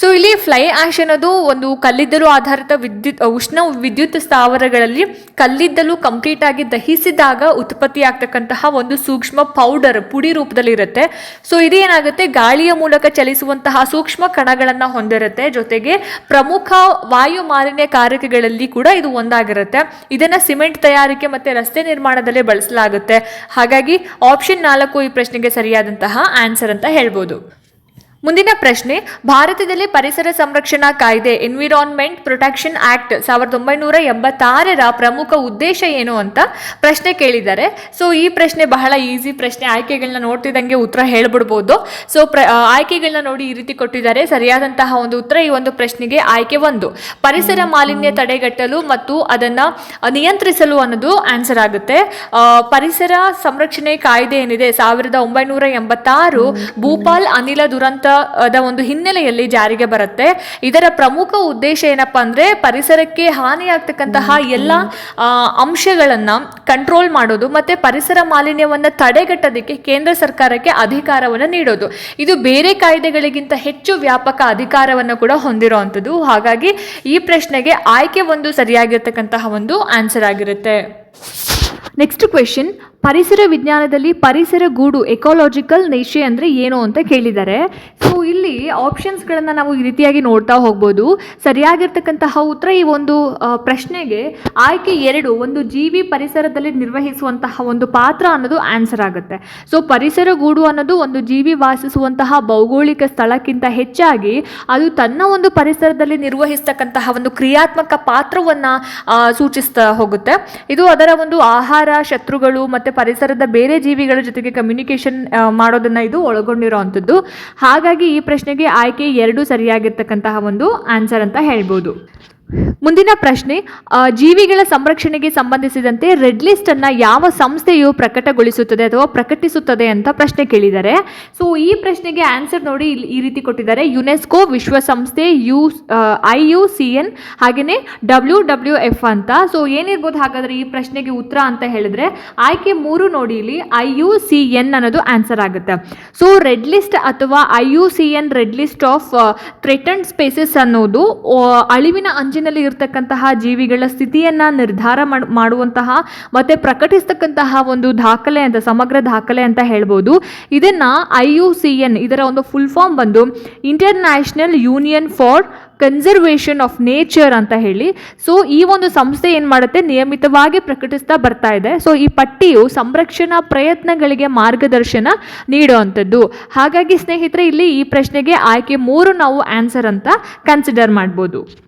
ಸೊ ಇಲ್ಲಿ ಫ್ಲೈ ಆಶ್ ಅನ್ನೋದು ಒಂದು ಕಲ್ಲಿದ್ದಲು ಆಧಾರಿತ ವಿದ್ಯುತ್ ಉಷ್ಣ ವಿದ್ಯುತ್ ಸ್ಥಾವರಗಳಲ್ಲಿ ಕಲ್ಲಿದ್ದಲು ಕಂಪ್ಲೀಟ್ ಆಗಿ ದಹಿಸಿದಾಗ ಉತ್ಪತ್ತಿ ಆಗ್ತಕ್ಕಂತಹ ಒಂದು ಸೂಕ್ಷ್ಮ ಪೌಡರ್ ಪುಡಿ ರೂಪದಲ್ಲಿ ಇರುತ್ತೆ ಸೊ ಇದೇನಾಗುತ್ತೆ? ಗಾಳಿಯ ಮೂಲಕ ಚಲಿಸುವಂತಹ ಸೂಕ್ಷ್ಮ ಕಣಗಳನ್ನು ಹೊಂದಿರುತ್ತೆ. ಜೊತೆಗೆ ಪ್ರಮುಖ ವಾಯು ಮಾಲಿನ್ಯಕಾರಕಗಳಲ್ಲಿ ಕೂಡ ಇದು ಒಂದಾಗಿರುತ್ತೆ. ಇದನ್ನ ಸಿಮೆಂಟ್ ತಯಾರಿಕೆ ಮತ್ತೆ ರಸ್ತೆ ನಿರ್ಮಾಣದಲ್ಲಿ ಬಳಸಲಾಗುತ್ತೆ. ಹಾಗಾಗಿ ಆಪ್ಷನ್ ನಾಲ್ಕು ಈ ಪ್ರಶ್ನೆಗೆ ಸರಿಯಾದಂತಹ ಆನ್ಸರ್ ಅಂತ ಹೇಳ್ಬೋದು. ಮುಂದಿನ ಪ್ರಶ್ನೆ, ಭಾರತದಲ್ಲಿ ಪರಿಸರ ಸಂರಕ್ಷಣಾ ಕಾಯ್ದೆ ಎನ್ವಿರಾನ್ಮೆಂಟ್ ಪ್ರೊಟೆಕ್ಷನ್ ಆಕ್ಟ್ ಸಾವಿರದ ಒಂಬೈನೂರ ಎಂಬತ್ತಾರರ ಪ್ರಮುಖ ಉದ್ದೇಶ ಏನು ಅಂತ ಪ್ರಶ್ನೆ ಕೇಳಿದ್ದಾರೆ. ಸೊ ಈ ಪ್ರಶ್ನೆ ಬಹಳ ಈಸಿ ಪ್ರಶ್ನೆ. ಆಯ್ಕೆಗಳನ್ನ ನೋಡ್ತಿದ್ದಂಗೆ ಉತ್ತರ ಹೇಳ್ಬಿಡ್ಬೋದು. ಸೊ ಪ್ರ ಆಯ್ಕೆಗಳನ್ನ ನೋಡಿ ಈ ರೀತಿ ಕೊಟ್ಟಿದ್ದಾರೆ. ಸರಿಯಾದಂತಹ ಒಂದು ಉತ್ತರ ಈ ಒಂದು ಪ್ರಶ್ನೆಗೆ ಆಯ್ಕೆ ಒಂದು. ಪರಿಸರ ಮಾಲಿನ್ಯ ತಡೆಗಟ್ಟಲು ಮತ್ತು ಅದನ್ನು ನಿಯಂತ್ರಿಸಲು ಅನ್ನೋದು ಆನ್ಸರ್ ಆಗುತ್ತೆ. ಪರಿಸರ ಸಂರಕ್ಷಣೆ ಕಾಯ್ದೆ ಏನಿದೆ? ಸಾವಿರದ ಒಂಬೈನೂರ ಎಂಬತ್ತಾರು ಭೂಪಾಲ್ ಅನಿಲ ದುರಂತ ದ ಒಂದು ಹಿನ್ನೆಲೆಯಲ್ಲಿ ಜಾರಿಗೆ ಬರುತ್ತೆ. ಇದರ ಪ್ರಮುಖ ಉದ್ದೇಶ ಏನಪ್ಪ ಅಂದ್ರೆ ಪರಿಸರಕ್ಕೆ ಹಾನಿಯಾಗ್ತಕ್ಕಂತಹ ಎಲ್ಲ ಅಂಶಗಳನ್ನು ಅಂಶಗಳನ್ನ ಕಂಟ್ರೋಲ್ ಮಾಡೋದು ಮತ್ತೆ ಪರಿಸರ ಮಾಲಿನ್ಯವನ್ನ ತಡೆಗಟ್ಟೋದಕ್ಕೆ ಕೇಂದ್ರ ಸರ್ಕಾರಕ್ಕೆ ಅಧಿಕಾರವನ್ನು ನೀಡೋದು. ಇದು ಬೇರೆ ಕಾಯ್ದೆಗಳಿಗಿಂತ ಹೆಚ್ಚು ವ್ಯಾಪಕ ಅಧಿಕಾರವನ್ನು ಕೂಡ ಹೊಂದಿರುವಂಥದ್ದು ಹಾಗಾಗಿ ಈ ಪ್ರಶ್ನೆಗೆ ಆಯ್ಕೆ ಒಂದು ಸರಿಯಾಗಿರ್ತಕ್ಕಂತಹ ಒಂದು ಆನ್ಸರ್ ಆಗಿರುತ್ತೆ. ನೆಕ್ಸ್ಟ್ ಕ್ವೆಶನ್ ಪರಿಸರ ವಿಜ್ಞಾನದಲ್ಲಿ ಪರಿಸರ ಗೂಡು ಎಕಾಲಜಿಕಲ್ ನೇಷೆ ಅಂದರೆ ಏನು ಅಂತ ಕೇಳಿದ್ದಾರೆ. ಸೊ ಇಲ್ಲಿ ಆಪ್ಷನ್ಸ್ಗಳನ್ನು ನಾವು ಈ ರೀತಿಯಾಗಿ ನೋಡ್ತಾ ಹೋಗ್ಬೋದು. ಸರಿಯಾಗಿರ್ತಕ್ಕಂತಹ ಉತ್ತರ ಈ ಒಂದು ಪ್ರಶ್ನೆಗೆ ಆಯ್ಕೆ ಎರಡು, ಒಂದು ಜೀವಿ ಪರಿಸರದಲ್ಲಿ ನಿರ್ವಹಿಸುವಂತಹ ಒಂದು ಪಾತ್ರ ಅನ್ನೋದು ಆನ್ಸರ್ ಆಗುತ್ತೆ. ಸೊ ಪರಿಸರ ಗೂಡು ಅನ್ನೋದು ಒಂದು ಜೀವಿ ವಾಸಿಸುವಂತಹ ಭೌಗೋಳಿಕ ಸ್ಥಳಕ್ಕಿಂತ ಹೆಚ್ಚಾಗಿ ಅದು ತನ್ನ ಒಂದು ಪರಿಸರದಲ್ಲಿ ನಿರ್ವಹಿಸ್ತಕ್ಕಂತಹ ಒಂದು ಕ್ರಿಯಾತ್ಮಕ ಪಾತ್ರವನ್ನು ಸೂಚಿಸ್ತಾ ಹೋಗುತ್ತೆ. ಇದು ಅದರ ಒಂದು ಆಹಾರ, ಶತ್ರುಗಳು ಮತ್ತು ಪರಿಸರದ ಬೇರೆ ಜೀವಿಗಳ ಜೊತೆಗೆ ಕಮ್ಯುನಿಕೇಷನ್ ಮಾಡೋದನ್ನು ಇದು ಒಳಗೊಂಡಿರುವಂಥದ್ದು. ಹಾಗಾಗಿ ಈ ಪ್ರಶ್ನೆಗೆ ಆಯ್ಕೆ ಎರಡು ಸರಿಯಾಗಿರ್ತಕ್ಕಂತಹ ಒಂದು ಆನ್ಸರ್ ಅಂತ ಹೇಳ್ಬೋದು. ಮುಂದಿನ ಪ್ರಶ್ನೆ ಜೀವಿಗಳ ಸಂರಕ್ಷಣೆಗೆ ಸಂಬಂಧಿಸಿದಂತೆ ರೆಡ್ ಲಿಸ್ಟ್ ಅನ್ನ ಯಾವ ಸಂಸ್ಥೆಯು ಪ್ರಕಟಗೊಳಿಸುತ್ತದೆ ಅಥವಾ ಪ್ರಕಟಿಸುತ್ತದೆ ಅಂತ ಪ್ರಶ್ನೆ ಕೇಳಿದ್ದಾರೆ. ಸೊ ಈ ಪ್ರಶ್ನೆಗೆ ಆನ್ಸರ್ ನೋಡಿ ಈ ರೀತಿ ಕೊಟ್ಟಿದ್ದಾರೆ. ಯುನೆಸ್ಕೋ ವಿಶ್ವಸಂಸ್ಥೆ U I U C N ಹಾಗೆಯೇ ಡಬ್ಲ್ಯೂ ಡಬ್ಲ್ಯೂ ಎಫ್ ಅಂತ. ಸೊ ಏನಿರ್ಬೋದು ಹಾಗಾದ್ರೆ ಈ ಪ್ರಶ್ನೆಗೆ ಉತ್ತರ ಅಂತ ಹೇಳಿದ್ರೆ ಆಯ್ಕೆ ಮೂರು ನೋಡಿ ಇಲ್ಲಿ ಐ ಯು ಸಿ ಎನ್ ಅನ್ನೋದು ಆನ್ಸರ್ ಆಗುತ್ತೆ. ಸೊ ರೆಡ್ ಲಿಸ್ಟ್ ಅಥವಾ I U C N red list of threatened species ಅನ್ನೋದು ಅಳಿವಿನ ಅಳಿವಿನ ಅಂಚಿನಲ್ಲಿ ಇರತಕ್ಕಂತಹ ಜೀವಿಗಳ ಸ್ಥಿತಿಯನ್ನು ನಿರ್ಧಾರ ಮಾಡ್- ಮಾಡುವಂತಹ ಮತ್ತೆ ಪ್ರಕಟಿಸ್ತಕ್ಕಂತಹ ಒಂದು ದಾಖಲೆ ಅಂತ, ಸಮಗ್ರ ದಾಖಲೆ ಅಂತ ಹೇಳ್ಬೋದು. ಇದನ್ನ ಐ ಯು ಸಿ ಎನ್ ಇದರ ಒಂದು ಫುಲ್ ಫಾರ್ಮ್ ಬಂದು international union for conservation of nature ಅಂತ ಹೇಳಿ. ಸೊ ಈ ಒಂದು ಸಂಸ್ಥೆ ಏನು ಮಾಡುತ್ತೆ? ನಿಯಮಿತವಾಗಿ ಪ್ರಕಟಿಸ್ತಾ ಬರ್ತಾ ಇದೆ. ಸೊ ಈ ಪಟ್ಟಿಯು ಸಂರಕ್ಷಣಾ ಪ್ರಯತ್ನಗಳಿಗೆ ಮಾರ್ಗದರ್ಶನ ನೀಡುವಂಥದ್ದು ಹಾಗಾಗಿ ಸ್ನೇಹಿತರೆ, ಇಲ್ಲಿ ಈ ಪ್ರಶ್ನೆಗೆ ಆಯ್ಕೆ ಮೂರು ನಾವು ಆನ್ಸರ್ ಅಂತ ಕನ್ಸಿಡರ್ ಮಾಡ್ಬೋದು.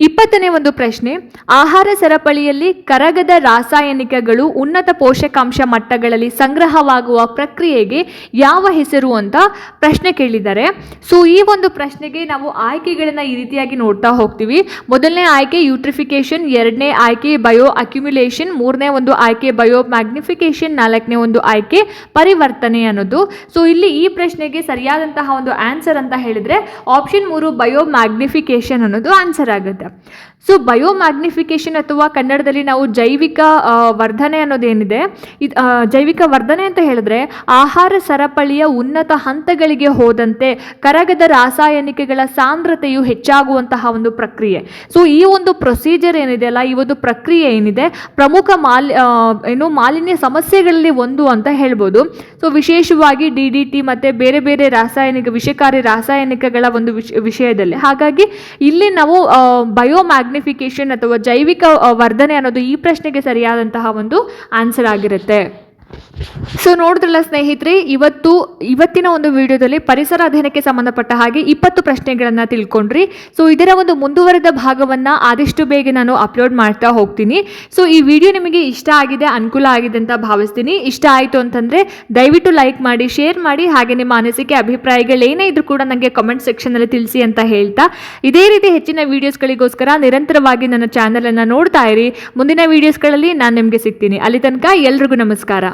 ಇಪ್ಪತ್ತನೇ ಒಂದು ಪ್ರಶ್ನೆ, ಆಹಾರ ಸರಪಳಿಯಲ್ಲಿ ಕರಗದ ರಾಸಾಯನಿಕಗಳು ಉನ್ನತ ಪೋಷಕಾಂಶ ಮಟ್ಟಗಳಲ್ಲಿ ಸಂಗ್ರಹವಾಗುವ ಪ್ರಕ್ರಿಯೆಗೆ ಯಾವ ಹೆಸರು ಅಂತ ಪ್ರಶ್ನೆ ಕೇಳಿದ್ದಾರೆ. ಸೊ ಈ ಒಂದು ಪ್ರಶ್ನೆಗೆ ನಾವು ಆಯ್ಕೆಗಳನ್ನು ಈ ರೀತಿಯಾಗಿ ನೋಡ್ತಾ ಹೋಗ್ತೀವಿ. ಮೊದಲನೇ ಆಯ್ಕೆ ಯೂಟ್ರಿಫಿಕೇಶನ್ ಎರಡನೇ ಆಯ್ಕೆ ಬಯೋ ಅಕ್ಯುಮುಲೇಷನ್, ಮೂರನೇ ಒಂದು ಆಯ್ಕೆ ಬಯೋ ಮ್ಯಾಗ್ನಿಫಿಕೇಶನ್ ನಾಲ್ಕನೇ ಒಂದು ಆಯ್ಕೆ ಪರಿವರ್ತನೆ ಅನ್ನೋದು. ಸೊ ಇಲ್ಲಿ ಈ ಪ್ರಶ್ನೆಗೆ ಸರಿಯಾದಂತಹ ಒಂದು ಆನ್ಸರ್ ಅಂತ ಹೇಳಿದ್ರೆ, ಆಪ್ಷನ್ ಮೂರು ಬಯೋ ಮ್ಯಾಗ್ನಿಫಿಕೇಶನ್ ಅನ್ನೋದು ಆನ್ಸರ್ ಆಗುತ್ತೆ. ಸೊ ಬಯೋ ಮ್ಯಾಗ್ನಿಫಿಕೇಶನ್ ಅಥವಾ ಕನ್ನಡದಲ್ಲಿ ನಾವು ಜೈವಿಕ ವರ್ಧನೆ ಅನ್ನೋದೇನಿದೆ? ಇದು ಜೈವಿಕ ವರ್ಧನೆ ಅಂತ ಹೇಳಿದ್ರೆ ಆಹಾರ ಸರಪಳಿಯ ಉನ್ನತ ಹಂತಗಳಿಗೆ ಹೋದಂತೆ ಕರಗದ ರಾಸಾಯನಿಕಗಳ ಸಾಂದ್ರತೆಯು ಹೆಚ್ಚಾಗುವಂತಹ ಒಂದು ಪ್ರಕ್ರಿಯೆ. ಸೊ ಈ ಒಂದು ಪ್ರೊಸೀಜರ್ ಏನಿದೆ ಅಲ್ಲ, ಈ ಒಂದು ಪ್ರಕ್ರಿಯೆ ಏನಿದೆ, ಪ್ರಮುಖ ಮಾಲ್ ಏನು ಮಾಲಿನ್ಯ ಸಮಸ್ಯೆಗಳಲ್ಲಿ ಒಂದು ಅಂತ ಹೇಳ್ಬೋದು. ಸೊ ವಿಶೇಷವಾಗಿ ಡಿ ಡಿ ಟಿ ಮತ್ತು ಬೇರೆ ಬೇರೆ ರಾಸಾಯನಿಕ, ವಿಷಕಾರಿ ರಾಸಾಯನಿಕಗಳ ಒಂದು ವಿಷ, ವಿಷಯದಲ್ಲಿ. ಹಾಗಾಗಿ ಇಲ್ಲಿ ನಾವು ಬಯೋ ಮ್ಯಾಗ್ನಿಫಿಕೇಶನ್ ಅಥವಾ ಜೈವಿಕ ವರ್ಧನೆ ಅನ್ನೋದು ಈ ಪ್ರಶ್ನೆಗೆ ಸರಿಯಾದಂತಹ ಒಂದು ಆನ್ಸರ್ ಆಗಿರುತ್ತೆ. ಸೊ ನೋಡಿದ್ರಲ್ಲ ಸ್ನೇಹಿತರೆ, ಇವತ್ತು, ಇವತ್ತಿನ ಒಂದು ವಿಡಿಯೋದಲ್ಲಿ ಪರಿಸರ ಅಧ್ಯಯನಕ್ಕೆ ಸಂಬಂಧಪಟ್ಟ ಹಾಗೆ ಇಪ್ಪತ್ತು ಪ್ರಶ್ನೆಗಳನ್ನು ತಿಳ್ಕೊಂಡ್ರಿ. ಸೊ ಇದರ ಒಂದು ಮುಂದುವರೆದ ಭಾಗವನ್ನು ಆದಷ್ಟು ಬೇಗ ನಾನು ಅಪ್ಲೋಡ್ ಮಾಡ್ತಾ ಹೋಗ್ತೀನಿ. ಸೊ ಈ ವಿಡಿಯೋ ನಿಮಗೆ ಇಷ್ಟ ಆಗಿದೆ, ಅನುಕೂಲ ಆಗಿದೆ ಅಂತ ಭಾವಿಸ್ತೀನಿ. ಇಷ್ಟ ಆಯಿತು ಅಂತಂದರೆ, ದಯವಿಟ್ಟು ಲೈಕ್ ಮಾಡಿ ಶೇರ್ ಮಾಡಿ, ಹಾಗೆ ನಿಮ್ಮ ಅನಿಸಿಕೆ ಅಭಿಪ್ರಾಯಗಳು ಏನೇ ಇದ್ರೂ ಕೂಡ ನನಗೆ ಕಮೆಂಟ್ ಸೆಕ್ಷನಲ್ಲಿ ತಿಳಿಸಿ ಅಂತ ಹೇಳ್ತಾ. ಇದೇ ರೀತಿ ಹೆಚ್ಚಿನ ವೀಡಿಯೋಸ್ಗಳಿಗೋಸ್ಕರ ನಿರಂತರವಾಗಿ ನನ್ನ ಚಾನಲನ್ನು ನೋಡ್ತಾ ಇರಿ. ಮುಂದಿನ ವೀಡಿಯೋಸ್ಗಳಲ್ಲಿ ನಾನು ನಿಮಗೆ ಸಿಗ್ತೀನಿ. ಅಲ್ಲಿ ತನಕ ಎಲ್ರಿಗೂ ನಮಸ್ಕಾರ.